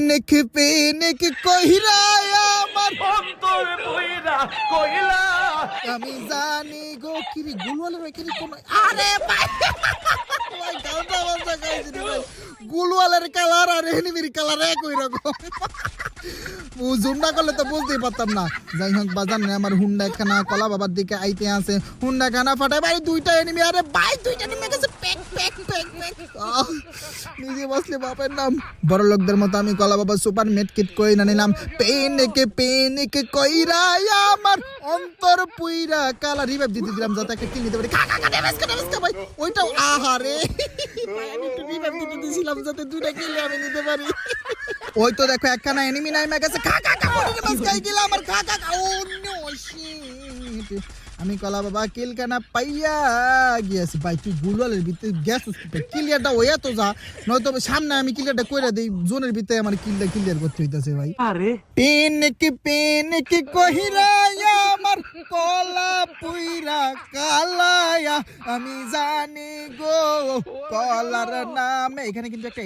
পিনিক পিনিক কহিরা আমার অন্তর বইরা কইলা আমি জানি গো কিরি গুলওয়ালের এখানে কোন আরে ভাই! ভাই গাউটা বাজা গাইছি ভাই। গুলওয়ালের কালার আর এনিমির কালার এক ওই রকম। জুম না করলে তো বুঝতেই পারতাম না। যাই হোক বাজার নেই আমার হুন্ডা খানা কলা বাবার দিকে আইতে আছে। হুন্ডা খানা ফাটাই ভাই, দুইটা এনিমি, আরে ভাই, দুইটা এনিমি গেছে নিজে বসলে বাপের নাম। বড় লোকদের মতো আমি কলা বাবা সুপার মেট কিট কই না নিলাম। পেনকে পেনকে কইরা আমার অন্তর পুইরা কালা। রিভাইভ দিতে দিলাম যাতে একটা কিল নিতে পারি। ওইটাও আহারে ভাই আমি একটু রিভাইভ দিতে দিছিলাম যাতে দুইটা কিল আমি নিতে পারি। ওই তো দেখো একখানা এনিমি নাই গেছে খা খা খা বডি ড্যামেজ খাই গেলাম আমার খা খা খা। ও নো শিট আমি কলা বাবা কিল কানা পাইয়া গিয়েছি। ভাই তুই গুলওয়ালের ভিতরে গ্যাস ক্লিয়ারটা ওয়া তো যা নয়তো সামনে আমি ক্লিয়ারটা কইরা দেই জোনের ভিতরে আমার কিলটা ক্লিয়ার করতে হইতাছে ভাই। আরে। পিনকি পিনকি কহিরায়া আমার কলা পুইরা কালায়া আমি জানি গো কলার নামে। এখানে কিন্তু একটা